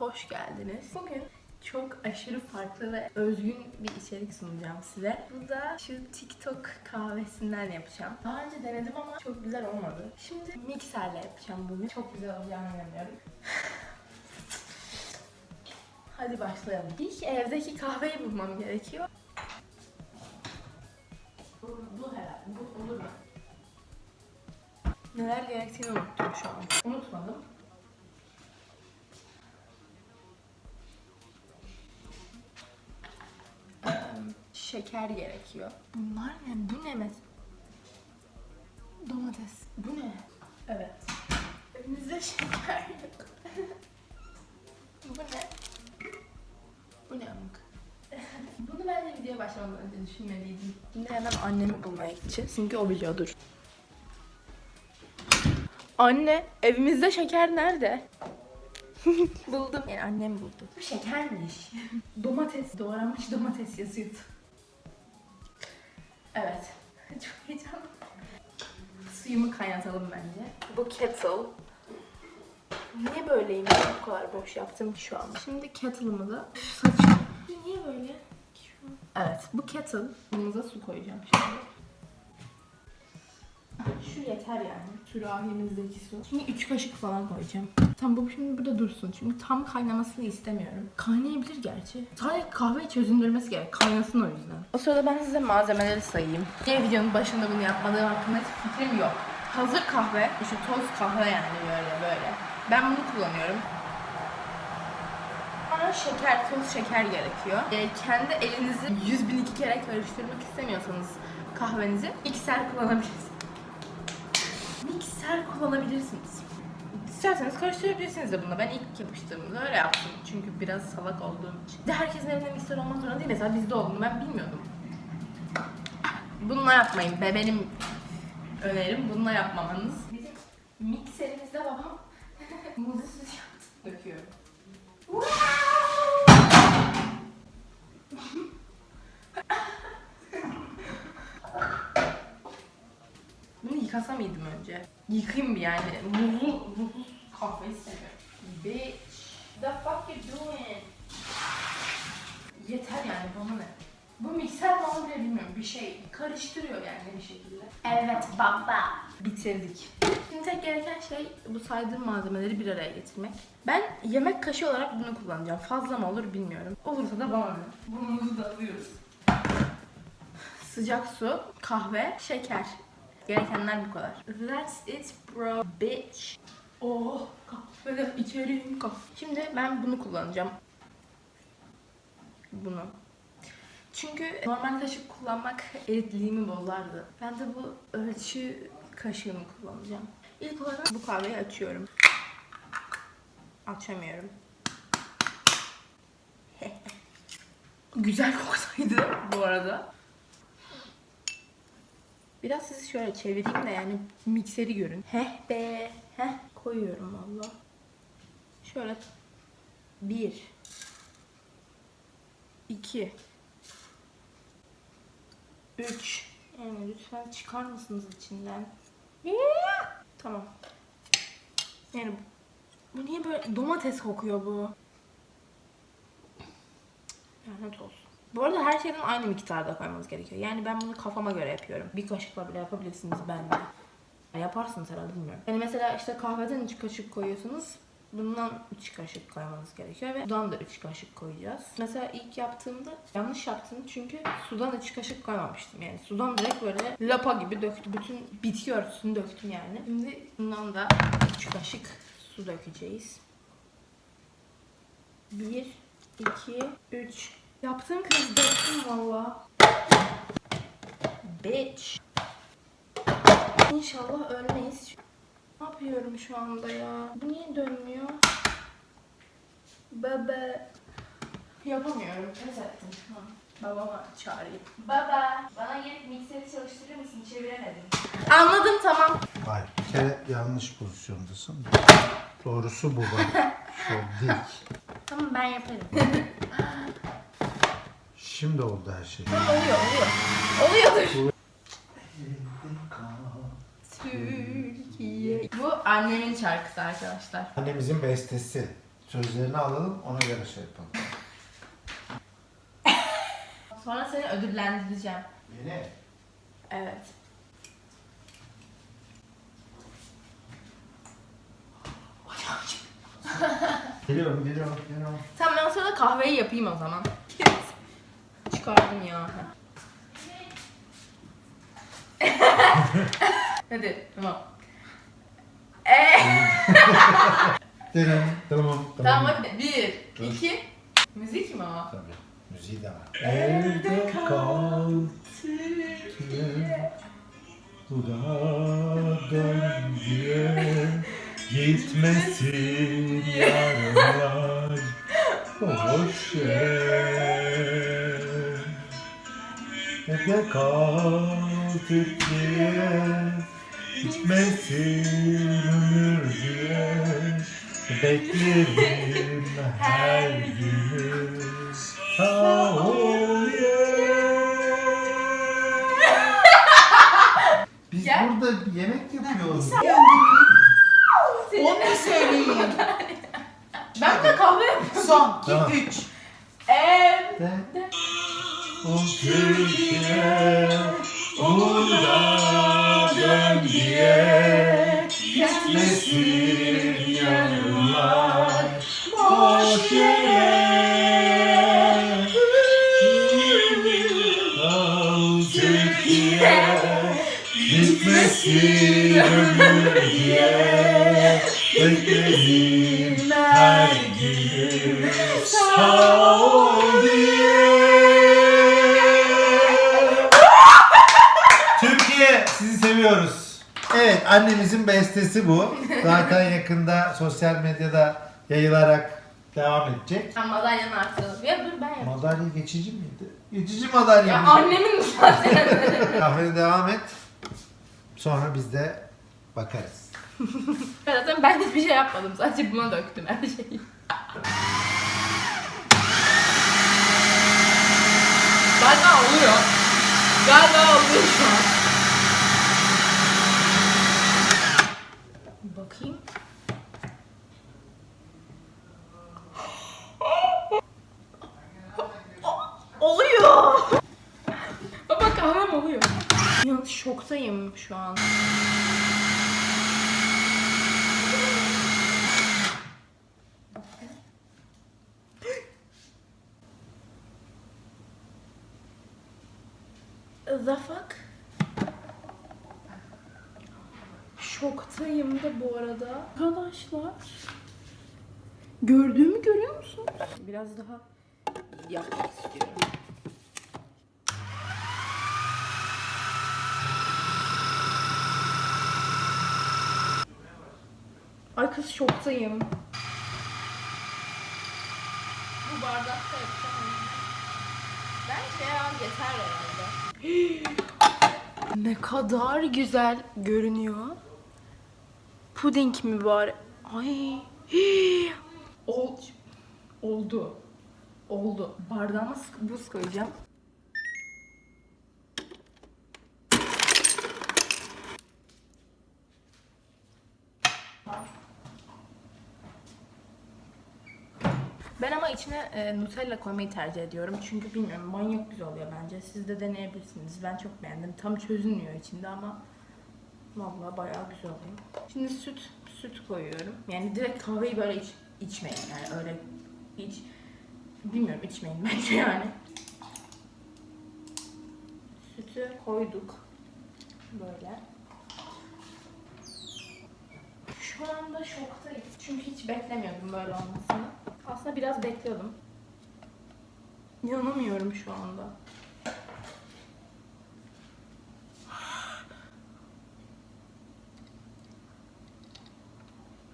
hoş geldiniz. Bugün çok aşırı farklı ve özgün bir içerik sunacağım size. Bu da şu TikTok kahvesinden yapacağım. Daha önce denedim ama çok güzel olmadı. Şimdi mikserle yapacağım bunu. Çok güzel olacağını inanıyorum. Hadi başlayalım. İlk evdeki kahveyi bulmam gerekiyor. Bu, bu herhalde. Bu olur mu? Neler gerektiğini unuttum şu an. Unutmadım. Şeker gerekiyor. Bunlar ne? Bu ne mes? Domates. Bu ne? Evet. Elimizde şeker yok. bu ne? Bu ne amık? Bunu ben de videoya başlamadan önce düşünmeliydim. Şimdi hemen annemi bulmaya gideceğiz. Çünkü o biliyordur. Anne, evimizde şeker nerede? Buldum. Yani annem buldu. Bu şekermiş. domates, doğranmış domates yazıyordu. Evet. Çok heyecanlı. Suyumu kaynatalım bence. Bu kettle. Niye böyleyim bu kadar boş yaptım ki şu an? Şimdi kettle'ımıza saçım. Niye böyle? Evet, bu kettle. Bunumuza su koyacağım şimdi. Şu yeter yani. Sürahimizdeki su. Şimdi 3 kaşık falan koyacağım. Tam bu şimdi burada dursun. Çünkü tam kaynamasını istemiyorum. Kaynayabilir gerçi. Sadece kahveyi çözündürmesi gerek. Kaynasın o yüzden. O sırada ben size malzemeleri sayayım. Niye videonun başında bunu yapmadığım hakkında hiç fikrim yok. Hazır kahve. Şu toz kahve yani böyle böyle. Ben bunu kullanıyorum. Bana şeker, toz şeker gerekiyor. Ee, kendi elinizi 100 bin iki kere karıştırmak istemiyorsanız kahvenizi mikser kullanabilirsiniz. Mikser kullanabilirsiniz. İsterseniz karıştırabilirsiniz de bununla. Ben ilk yapıştığımda öyle yaptım. Çünkü biraz salak olduğum için. De herkesin evinde mikser olmak zorunda değil. Mesela bizde olduğunu ben bilmiyordum. Bununla yapmayın be benim önerim bununla yapmamanız. Bizim mikserimizde babam muzlu süt yaptı. Yıkasa mıydım önce? Yıkayayım bir yani. Muzlu, muzlu kahve istemiyorum. Bitch. The fuck you doing? Yeter yani bana ne? Bu mikser bana bile bilmiyorum bir şey karıştırıyor yani bir şekilde. Evet baba. Bitirdik. Şimdi tek gereken şey bu saydığım malzemeleri bir araya getirmek. Ben yemek kaşığı olarak bunu kullanacağım. Fazla mı olur bilmiyorum. Olursa da bana ne? Burnumuzu da alıyoruz. Sıcak su, kahve, şeker. Gerekenler bu kadar. That's it bro bitch. Oh kahvede içerim kahve. Şimdi ben bunu kullanacağım. Bunu. Çünkü normal kaşık kullanmak eritliğimi bozardı. Ben de bu ölçü kaşığını kullanacağım. İlk olarak bu kahveyi açıyorum. Açamıyorum. Güzel koksaydı bu arada. Biraz sizi şöyle çevireyim de yani mikseri görün. Heh be. Heh koyuyorum valla. Şöyle bir iki üç yani lütfen çıkar mısınız içinden? Tamam. Yani bu, niye böyle domates kokuyor bu? Lanet olsun. Bu arada her şeyden aynı miktarda koymanız gerekiyor. Yani ben bunu kafama göre yapıyorum. Bir kaşıkla bile yapabilirsiniz bence. Ya Yaparsınız herhalde bilmiyorum. Yani mesela işte kahveden 3 kaşık koyuyorsunuz. Bundan 3 kaşık koymanız gerekiyor ve sudan da 3 kaşık koyacağız. Mesela ilk yaptığımda yanlış yaptım çünkü sudan 3 kaşık koymamıştım. Yani sudan direkt böyle lapa gibi döktüm. Bütün bitki örtüsünü döktüm yani. Şimdi bundan da 3 kaşık su dökeceğiz. 1, 2, 3. Yaptığım kız döktüm valla. Bitch. İnşallah ölmeyiz. Ne yapıyorum şu anda ya? Bu niye dönmüyor? Baba. Yapamıyorum. Pes ettim. Ha, Babama çağırayım. Baba. Bana gelip mikseri çalıştırır mısın? Çeviremedim. Anladım tamam. Hayır, bir kere yanlış pozisyondasın. Doğrusu bu bak. Şöyle dik. Tamam ben yaparım. Şimdi oldu her şey. oluyor oluyor. Oluyordur. Türkiye. Bu annemin şarkısı arkadaşlar. Annemizin bestesi. Sözlerini alalım ona göre şey yapalım. Sonra seni ödüllendireceğim. Beni? Evet. Geliyorum, geliyorum, geliyorum. Tamam ben sonra kahveyi yapayım o zaman. Çıkardım ya. Hadi tamam. Eee. Tamam, tamam, Tamam hadi. Bir, iki. Müzik mi o? Tabii, müziği de var. Evde kal Dudağdan diye Gitmesin yarınlar Boş yere Evde kal Türkiye Gitmesin ömür diye Beklerim her günü Sağ ol. Biz Gel. burada yemek yapıyoruz. Onu söyleyin. Ben de kahve yapıyorum. Son, iki, Tamam. üç. Eee. O Türkiye burada dön diye Gitmesin yanılar boş yere Al Türkiye. Gitmesin ömür her gün annemizin bestesi bu. Zaten yakında sosyal medyada yayılarak devam edecek. Ben madalyanı arttıralım. Ya dur ben yapayım. Madalya geçici miydi? Geçici madalya Ya mıydı? annemin zaten. Kahvene devam et. Sonra biz de bakarız. zaten ben hiçbir şey yapmadım. Sadece buna döktüm her şeyi. Galiba oluyor. Galiba oluyor şu an. Bakayım. Oluyor. Baba kahvem oluyor. Yalnız şoktayım şu an. The fuck? Şoktayım da bu arada. Arkadaşlar. Gördüğümü görüyor musun? Biraz daha yapmak istiyorum. Kız şoktayım. Bu bardakta yapacağım. Bence ya yeter herhalde. ne kadar güzel görünüyor. Puding mi var? Ay. Ol oldu. Oldu. Bardağıma buz koyacağım. Ben ama içine e, Nutella koymayı tercih ediyorum. Çünkü bilmiyorum manyak güzel oluyor bence. Siz de deneyebilirsiniz. Ben çok beğendim. Tam çözünmüyor içinde ama vallahi bayağı güzel oluyor. Şimdi süt süt koyuyorum. Yani direkt kahveyi böyle iç, içmeyin yani öyle hiç bilmiyorum içmeyin bence yani. Sütü koyduk. Böyle. Şu anda şoktayım. Çünkü hiç beklemiyordum böyle olmasını. Aslında biraz bekliyordum. İnanamıyorum şu anda.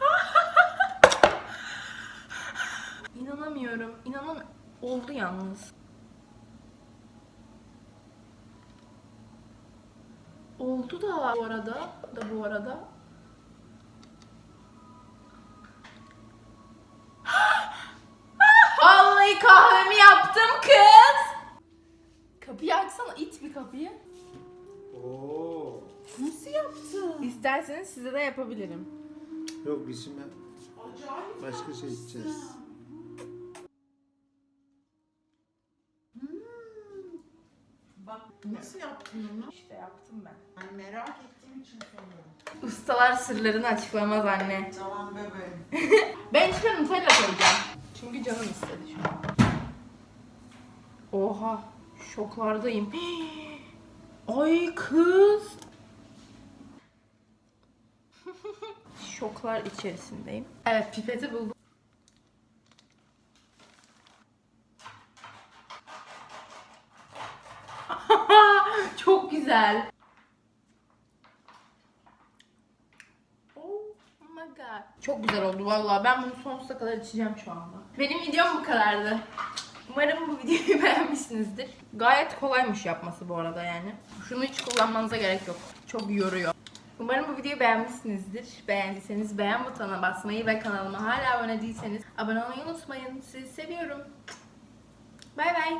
İnanamıyorum. İnanam oldu yalnız. Oldu da bu arada da bu arada. Açsana it bir kapıyı. Oo. Nasıl yaptın? İsterseniz size de yapabilirim. Yok biz şimdi Acayip Başka şey içeceğiz. Bak nasıl yaptın onu? İşte yaptım ben. Ben merak ettiğim için soruyorum. Ustalar sırlarını açıklamaz anne. Tamam bebeğim. Ben içine Nutella koyacağım. Çünkü canım istedi şu an. Oha. Şoklardayım. Ay kız. Şoklar içerisindeyim. Evet pipeti buldum. Çok güzel. Oh. Çok güzel oldu vallahi. Ben bunu sonsuza kadar içeceğim şu anda. Benim videom bu kadardı. Umarım bu videoyu beğenmişsinizdir. Gayet kolaymış yapması bu arada yani. Şunu hiç kullanmanıza gerek yok. Çok yoruyor. Umarım bu videoyu beğenmişsinizdir. Beğendiyseniz beğen butonuna basmayı ve kanalıma hala abone değilseniz abone olmayı unutmayın. Sizi seviyorum. Bay bay.